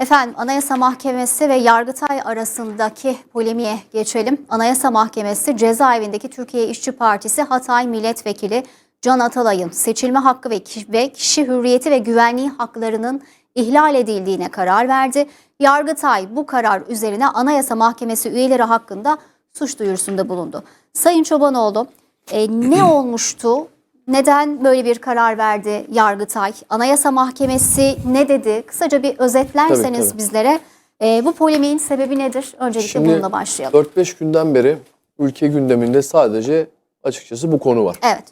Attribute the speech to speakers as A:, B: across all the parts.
A: Efendim Anayasa Mahkemesi ve Yargıtay arasındaki polemiğe geçelim. Anayasa Mahkemesi cezaevindeki Türkiye İşçi Partisi Hatay Milletvekili Can Atalay'ın seçilme hakkı ve ki- ve kişi hürriyeti ve güvenliği haklarının ihlal edildiğine karar verdi. Yargıtay bu karar üzerine Anayasa Mahkemesi üyeleri hakkında suç duyurusunda bulundu. Sayın Çobanoğlu e, ne olmuştu? Neden böyle bir karar verdi Yargıtay? Anayasa Mahkemesi ne dedi? Kısaca bir özetlerseniz
B: Tabii, tabii.
A: bizlere e, bu polemiğin sebebi nedir? Öncelikle
B: Şimdi
A: bununla başlayalım.
B: 4-5 günden beri ülke gündeminde sadece açıkçası bu konu var.
A: Evet.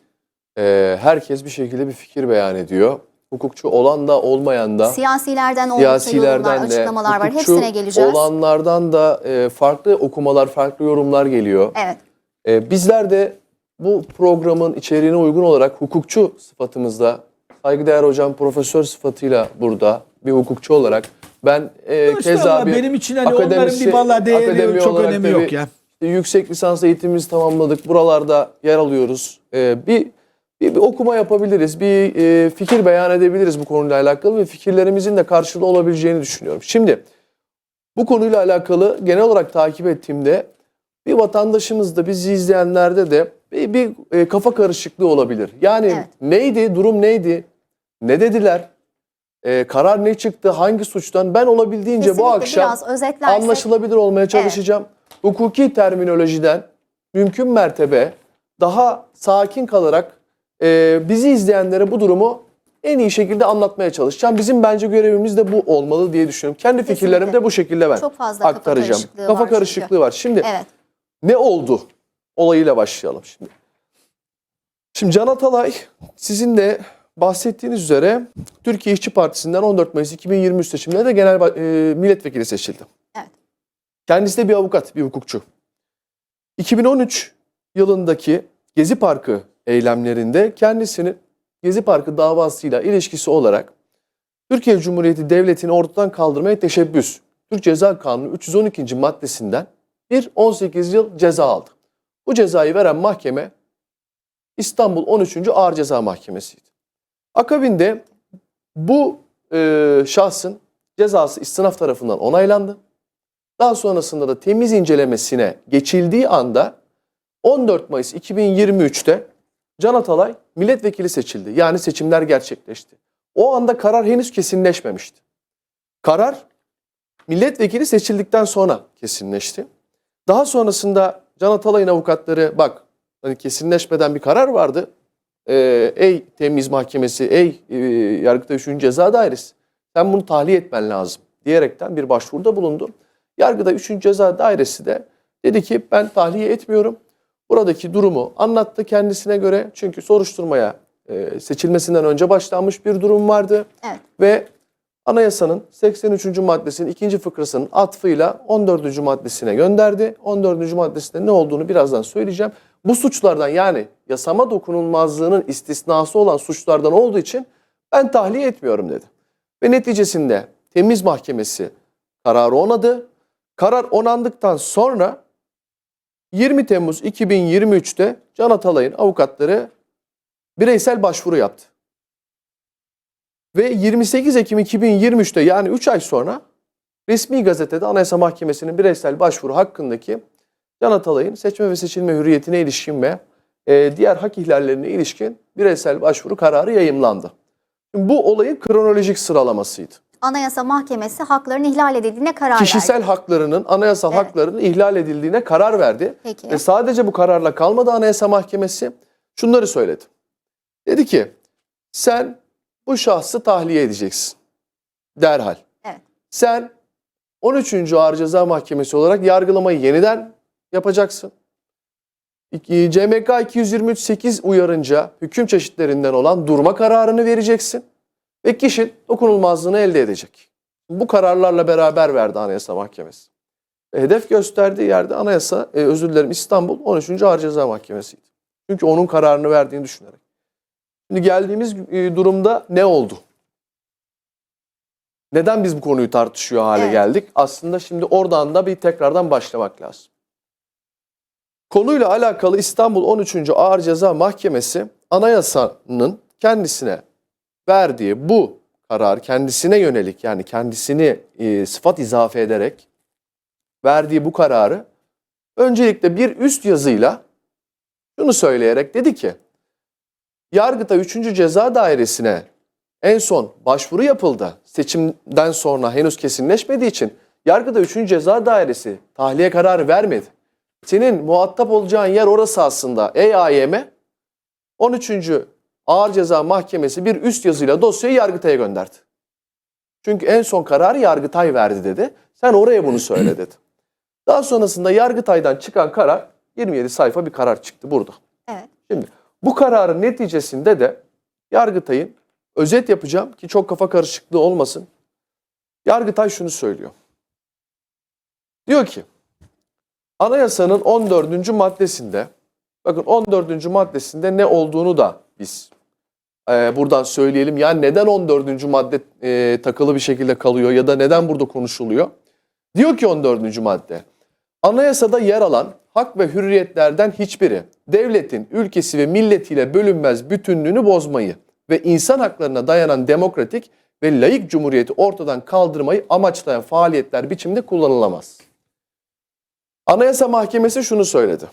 B: Ee, herkes bir şekilde bir fikir beyan ediyor. Hukukçu olan da olmayan da
A: Siyasilerden oldukça yorumlar,
B: siyasilerden de
A: açıklamalar var. Hepsine geleceğiz.
B: olanlardan da e, farklı okumalar, farklı yorumlar geliyor.
A: Evet.
B: E, bizler de bu programın içeriğine uygun olarak hukukçu sıfatımızda saygıdeğer hocam profesör sıfatıyla burada bir hukukçu olarak ben e, keza bir
C: benim için hani onların bir valla değeri çok önemi yok ya.
B: yüksek lisans eğitimimizi tamamladık. Buralarda yer alıyoruz. Ee, bir, bir, bir okuma yapabiliriz. Bir e, fikir beyan edebiliriz bu konuyla alakalı ve fikirlerimizin de karşılığı olabileceğini düşünüyorum. Şimdi bu konuyla alakalı genel olarak takip ettiğimde bir vatandaşımız da bizi izleyenlerde de bir, bir e, kafa karışıklığı olabilir. Yani
A: Evet.
B: neydi, durum neydi, ne dediler, e, karar ne çıktı, hangi suçtan ben olabildiğince bu
A: Kesinlikle
B: akşam
A: biraz özetlersek.
B: anlaşılabilir olmaya çalışacağım. Hukuki terminolojiden mümkün mertebe daha sakin kalarak e, bizi izleyenlere bu durumu en iyi şekilde anlatmaya çalışacağım. Bizim bence görevimiz de bu olmalı diye düşünüyorum. Kendi
A: Kesinlikle.
B: fikirlerimi de bu şekilde ben
A: Çok fazla kafa
B: aktaracağım.
A: karışıklığı
B: kafa
A: var çünkü.
B: karışıklığı var. Şimdi
A: Evet.
B: ne oldu? Olayıyla başlayalım şimdi. Şimdi Can Atalay sizin de bahsettiğiniz üzere Türkiye İşçi Partisi'nden 14 Mayıs 2023 seçimlerinde de genel e, milletvekili seçildi.
A: Evet.
B: Kendisi de bir avukat, bir hukukçu. 2013 yılındaki Gezi Parkı eylemlerinde kendisinin Gezi Parkı davasıyla ilişkisi olarak Türkiye Cumhuriyeti Devleti'ni ortadan kaldırmaya teşebbüs, Türk Ceza Kanunu 312. maddesinden bir 18 yıl ceza aldı. Bu cezayı veren mahkeme İstanbul 13. Ağır Ceza Mahkemesi'ydi. Akabinde bu e, şahsın cezası istinaf tarafından onaylandı. Daha sonrasında da temiz incelemesine geçildiği anda 14 Mayıs 2023'te Can Atalay milletvekili seçildi. Yani seçimler gerçekleşti. O anda karar henüz kesinleşmemişti. Karar milletvekili seçildikten sonra kesinleşti. Daha sonrasında Can Atalay'ın avukatları bak hani kesinleşmeden bir karar vardı. Ee, ey temiz mahkemesi, ey e, Yargıtay 3. Ceza Dairesi sen bunu tahliye etmen lazım diyerekten bir başvuruda bulundu. Yargıda 3. Ceza Dairesi de dedi ki ben tahliye etmiyorum. Buradaki durumu anlattı kendisine göre. Çünkü soruşturmaya e, seçilmesinden önce başlanmış bir durum vardı.
A: Evet.
B: Ve anayasanın 83. maddesinin ikinci fıkrasının atfıyla 14. maddesine gönderdi. 14. maddesinde ne olduğunu birazdan söyleyeceğim. Bu suçlardan yani yasama dokunulmazlığının istisnası olan suçlardan olduğu için ben tahliye etmiyorum dedi. Ve neticesinde temiz mahkemesi kararı onadı. Karar onandıktan sonra 20 Temmuz 2023'te Can Atalay'ın avukatları bireysel başvuru yaptı. Ve 28 Ekim 2023'te yani 3 ay sonra resmi gazetede Anayasa Mahkemesi'nin bireysel başvuru hakkındaki Can Atalay'ın seçme ve seçilme hürriyetine ilişkin ve e, diğer hak ihlallerine ilişkin bireysel başvuru kararı yayımlandı. Şimdi bu olayın kronolojik sıralamasıydı.
A: Anayasa Mahkemesi hakların ihlal edildiğine karar
B: Kişisel
A: verdi.
B: haklarının, anayasal
A: Evet.
B: haklarının ihlal edildiğine karar verdi.
A: Peki.
B: Ve sadece bu kararla kalmadı Anayasa Mahkemesi. Şunları söyledi. Dedi ki sen bu şahsı tahliye edeceksin. Derhal.
A: Evet.
B: Sen 13. Ağır Ceza Mahkemesi olarak yargılamayı yeniden yapacaksın. CMK 223.8 uyarınca hüküm çeşitlerinden olan durma kararını vereceksin. Ve kişi dokunulmazlığını elde edecek. Bu kararlarla beraber verdi Anayasa Mahkemesi. Ve hedef gösterdiği yerde Anayasa, e, özür dilerim İstanbul 13. Ağır Ceza Mahkemesi'ydi. Çünkü onun kararını verdiğini düşünerek. Şimdi geldiğimiz e, durumda ne oldu? Neden biz bu konuyu tartışıyor hale
A: Evet.
B: geldik? Aslında şimdi oradan da bir tekrardan başlamak lazım. Konuyla alakalı İstanbul 13. Ağır Ceza Mahkemesi anayasanın kendisine verdiği bu karar kendisine yönelik yani kendisini e, sıfat izafe ederek verdiği bu kararı öncelikle bir üst yazıyla şunu söyleyerek dedi ki Yargıtay 3. Ceza Dairesi'ne en son başvuru yapıldı. Seçimden sonra henüz kesinleşmediği için Yargıtay 3. Ceza Dairesi tahliye kararı vermedi. Senin muhatap olacağın yer orası aslında. Ey AYM 13. Ağır Ceza Mahkemesi bir üst yazıyla dosyayı Yargıtay'a gönderdi. Çünkü en son kararı Yargıtay verdi dedi. Sen oraya bunu söyle dedi. Daha sonrasında Yargıtay'dan çıkan karar 27 sayfa bir karar çıktı burada.
A: Evet.
B: Şimdi bu kararın neticesinde de Yargıtay'ın özet yapacağım ki çok kafa karışıklığı olmasın. Yargıtay şunu söylüyor. Diyor ki anayasanın 14. maddesinde bakın 14. maddesinde ne olduğunu da biz e, buradan söyleyelim. Yani neden 14. madde e, takılı bir şekilde kalıyor ya da neden burada konuşuluyor? Diyor ki 14. madde Anayasada yer alan hak ve hürriyetlerden hiçbiri devletin, ülkesi ve milletiyle bölünmez bütünlüğünü bozmayı ve insan haklarına dayanan demokratik ve layık cumhuriyeti ortadan kaldırmayı amaçlayan faaliyetler biçiminde kullanılamaz. Anayasa Mahkemesi şunu söyledi.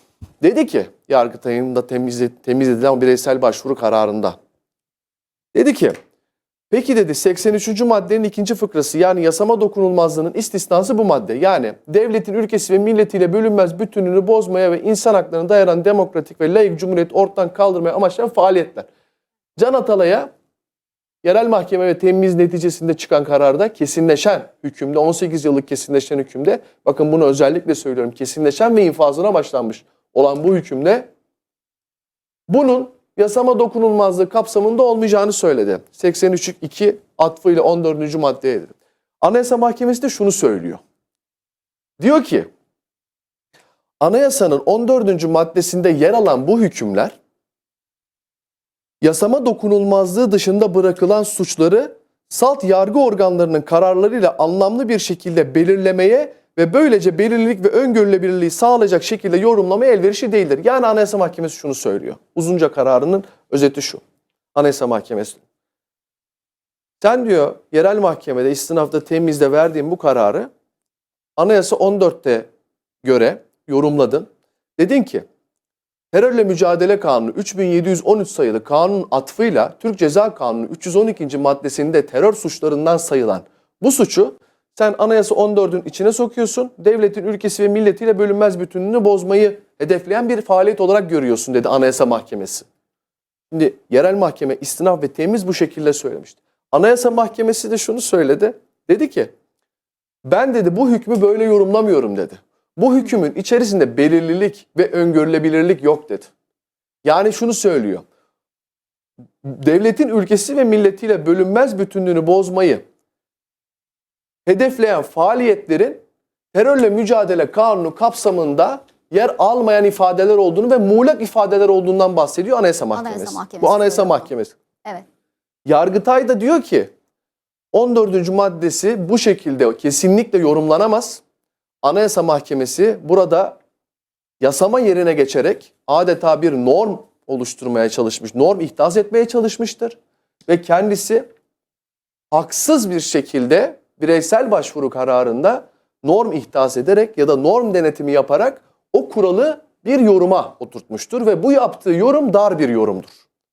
B: Dedi ki Yargıtay'ın da temiz, temiz edilen bireysel başvuru kararında. Dedi ki Peki dedi 83. maddenin ikinci fıkrası yani yasama dokunulmazlığının istisnası bu madde. Yani devletin ülkesi ve milletiyle bölünmez bütünlüğünü bozmaya ve insan haklarına dayanan demokratik ve layık cumhuriyet ortadan kaldırmaya amaçlayan faaliyetler. Can Atalay'a yerel mahkeme ve temiz neticesinde çıkan kararda kesinleşen hükümde 18 yıllık kesinleşen hükümde bakın bunu özellikle söylüyorum kesinleşen ve infazına başlanmış olan bu hükümde bunun yasama dokunulmazlığı kapsamında olmayacağını söyledi. 83.2 atfıyla 14. maddeye. Anayasa Mahkemesi de şunu söylüyor. Diyor ki anayasanın 14. maddesinde yer alan bu hükümler yasama dokunulmazlığı dışında bırakılan suçları salt yargı organlarının kararlarıyla anlamlı bir şekilde belirlemeye ve böylece belirlilik ve öngörülebilirliği sağlayacak şekilde yorumlamaya elverişli değildir. Yani Anayasa Mahkemesi şunu söylüyor. Uzunca kararının özeti şu. Anayasa Mahkemesi. Sen diyor yerel mahkemede istinafta temizde verdiğin bu kararı Anayasa 14'te göre yorumladın. Dedin ki Terörle Mücadele Kanunu 3713 sayılı kanun atfıyla Türk Ceza Kanunu 312. maddesinde terör suçlarından sayılan bu suçu sen Anayasa 14'ün içine sokuyorsun. Devletin ülkesi ve milletiyle bölünmez bütünlüğünü bozmayı hedefleyen bir faaliyet olarak görüyorsun dedi Anayasa Mahkemesi. Şimdi yerel mahkeme istinaf ve temiz bu şekilde söylemişti. Anayasa Mahkemesi de şunu söyledi. Dedi ki ben dedi bu hükmü böyle yorumlamıyorum dedi. Bu hükümün içerisinde belirlilik ve öngörülebilirlik yok dedi. Yani şunu söylüyor. Devletin ülkesi ve milletiyle bölünmez bütünlüğünü bozmayı hedefleyen faaliyetlerin terörle mücadele kanunu kapsamında yer almayan ifadeler olduğunu ve muğlak ifadeler olduğundan bahsediyor Anayasa Mahkemesi.
A: Anayasa Mahkemesi
B: Bu Anayasa. Mahkemesi.
A: Evet.
B: Yargıtay da diyor ki 14. maddesi bu şekilde kesinlikle yorumlanamaz. Anayasa Mahkemesi burada yasama yerine geçerek adeta bir norm oluşturmaya çalışmış, norm ihdas etmeye çalışmıştır. Ve kendisi haksız bir şekilde bireysel başvuru kararında norm ihdas ederek ya da norm denetimi yaparak o kuralı bir yoruma oturtmuştur ve bu yaptığı yorum dar bir yorumdur.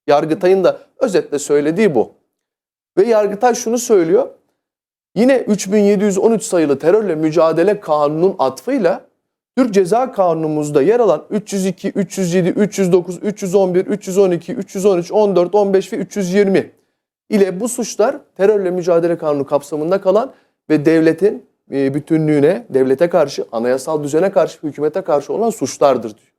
B: Yargıtay'ın da özetle söylediği bu. Ve Yargıtay şunu söylüyor. Yine 3713 sayılı terörle mücadele kanunun atfıyla Türk Ceza Kanunumuzda yer alan 302, 307, 309, 311, 312, 313, 14, 15 ve 320 ile bu suçlar terörle mücadele kanunu kapsamında kalan ve devletin e, bütünlüğüne, devlete karşı, anayasal düzene karşı, hükümete karşı olan suçlardır diyor.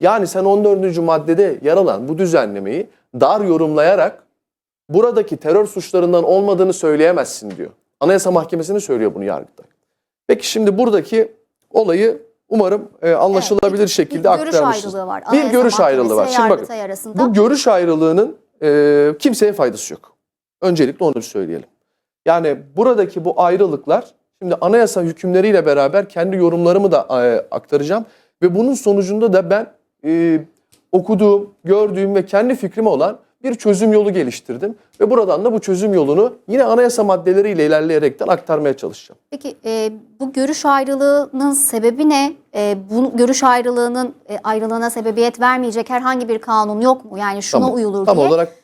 B: Yani sen 14. maddede yer alan bu düzenlemeyi dar yorumlayarak buradaki terör suçlarından olmadığını söyleyemezsin diyor. Anayasa Mahkemesi'ne söylüyor bunu Yargıtay. Peki şimdi buradaki olayı umarım e, anlaşılabilir
A: Evet, bir-
B: şekilde
A: bir görüş
B: aktarmışız.
A: ayrılığı var.
B: Bir görüş ayrılığı var. Şimdi bakın
A: arasında.
B: bu görüş ayrılığının e, kimseye faydası yok. Öncelikle onu bir söyleyelim. Yani buradaki bu ayrılıklar şimdi anayasa hükümleriyle beraber kendi yorumlarımı da e, aktaracağım. Ve bunun sonucunda da ben e, okuduğum, gördüğüm ve kendi fikrime olan bir çözüm yolu geliştirdim. Ve buradan da bu çözüm yolunu yine anayasa maddeleriyle ilerleyerekten aktarmaya çalışacağım.
A: Peki e, bu görüş ayrılığının sebebi ne? E, bu görüş ayrılığının e, ayrılığına sebebiyet vermeyecek herhangi bir kanun yok mu? Yani şuna
B: Tam-
A: uyulur
B: Tam
A: diye.
B: olarak
A: E,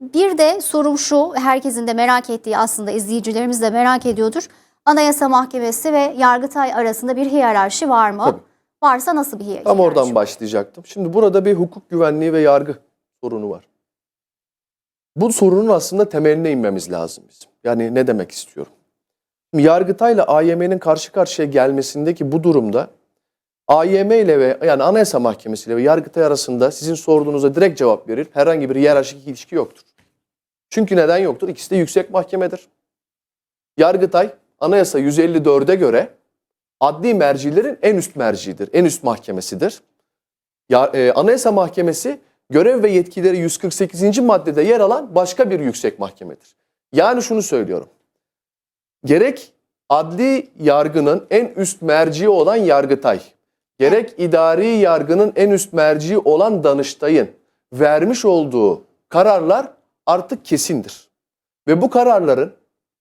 A: bir de sorum şu, herkesin de merak ettiği aslında izleyicilerimiz de merak ediyordur. Anayasa Mahkemesi ve Yargıtay arasında bir hiyerarşi var mı?
B: Tabii.
A: Varsa nasıl bir hiyerarşi?
B: Tam oradan başlayacaktım. Şimdi burada bir hukuk güvenliği ve yargı sorunu var. Bu sorunun aslında temeline inmemiz lazım bizim. Yani ne demek istiyorum? Yargıtay'la AYM'nin karşı karşıya gelmesindeki bu durumda AYM ile ve yani Anayasa Mahkemesi ile ve Yargıtay arasında sizin sorduğunuza direkt cevap verir. Herhangi bir hiyerarşik ilişki yoktur. Çünkü neden yoktur? İkisi de yüksek mahkemedir. Yargıtay Anayasa 154'e göre adli mercilerin en üst mercidir, en üst mahkemesidir. Ya, e, Anayasa Mahkemesi görev ve yetkileri 148. maddede yer alan başka bir yüksek mahkemedir. Yani şunu söylüyorum. Gerek adli yargının en üst merci olan Yargıtay, gerek idari yargının en üst merci olan Danıştay'ın vermiş olduğu kararlar artık kesindir. Ve bu kararların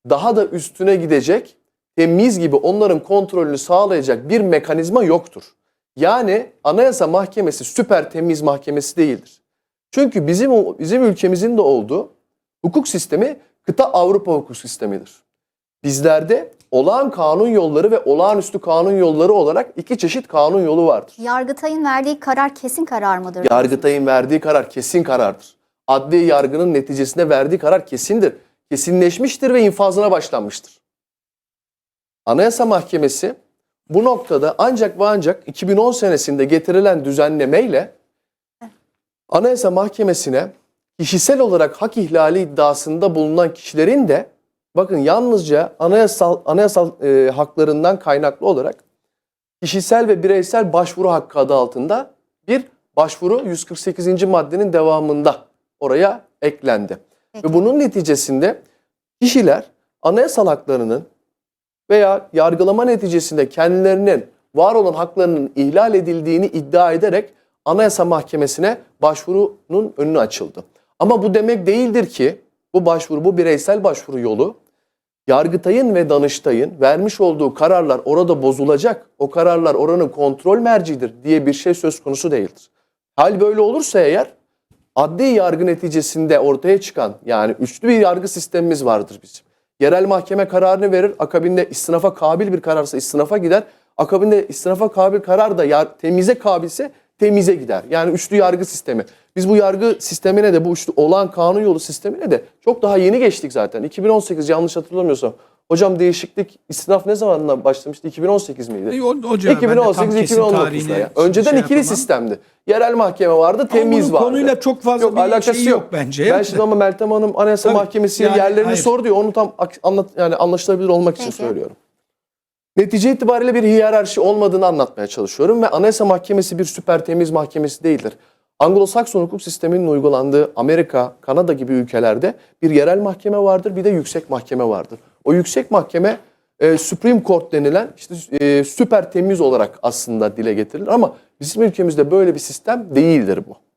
B: daha da üstüne gidecek, temiz gibi onların kontrolünü sağlayacak bir mekanizma yoktur. Yani Anayasa Mahkemesi süper temiz mahkemesi değildir. Çünkü bizim bizim ülkemizin de olduğu hukuk sistemi kıta Avrupa hukuk sistemidir. Bizlerde olağan kanun yolları ve olağanüstü kanun yolları olarak iki çeşit kanun yolu vardır.
A: Yargıtay'ın verdiği karar kesin karar mıdır?
B: Yargıtay'ın verdiği karar kesin karardır. Adli yargının neticesinde verdiği karar kesindir. Kesinleşmiştir ve infazına başlanmıştır. Anayasa Mahkemesi bu noktada ancak ve ancak 2010 senesinde getirilen düzenlemeyle Anayasa Mahkemesi'ne kişisel olarak hak ihlali iddiasında bulunan kişilerin de bakın yalnızca anayasal anayasal e, haklarından kaynaklı olarak kişisel ve bireysel başvuru hakkı adı altında bir başvuru 148. maddenin devamında oraya eklendi.
A: Peki.
B: Ve bunun neticesinde kişiler anayasal haklarının veya yargılama neticesinde kendilerinin var olan haklarının ihlal edildiğini iddia ederek Anayasa Mahkemesi'ne başvurunun önü açıldı. Ama bu demek değildir ki bu başvuru, bu bireysel başvuru yolu Yargıtay'ın ve Danıştay'ın vermiş olduğu kararlar orada bozulacak, o kararlar oranın kontrol mercidir diye bir şey söz konusu değildir. Hal böyle olursa eğer adli yargı neticesinde ortaya çıkan yani üçlü bir yargı sistemimiz vardır bizim. Yerel mahkeme kararını verir, akabinde istinafa kabil bir kararsa istinafa gider. Akabinde istinafa kabil karar da temize kabilse temize gider. Yani üçlü yargı sistemi. Biz bu yargı sistemine de bu üçlü olan kanun yolu sistemine de çok daha yeni geçtik zaten. 2018 yanlış hatırlamıyorsam. Hocam değişiklik istinaf ne zamandan başlamıştı? 2018 miydi?
C: E, o, o civar. Ben de tam kesin
B: 2018-2019'da.
C: tarihini
B: ya. Önceden
C: şey
B: ikili
C: yapamam.
B: sistemdi. Yerel mahkeme vardı, temiz vardı.
C: konuyla çok fazla
B: Yok,
C: bir
B: alakası
C: şeyi
B: yok.
C: yok bence.
B: Ben şimdi ama Meltem Hanım Anayasa
C: Tabii,
B: Mahkemesi
C: yani
B: yerlerini
C: hayır.
B: sordu ya onu tam anlat yani anlaşılabilir olmak için
A: Peki.
B: söylüyorum. Netice itibariyle bir hiyerarşi olmadığını anlatmaya çalışıyorum ve Anayasa Mahkemesi bir süper temiz mahkemesi değildir. Anglo-Sakson hukuk sisteminin uygulandığı Amerika, Kanada gibi ülkelerde bir yerel mahkeme vardır, bir de yüksek mahkeme vardır. O yüksek mahkeme e, Supreme Court denilen işte e, süper temiz olarak aslında dile getirilir ama bizim ülkemizde böyle bir sistem değildir bu.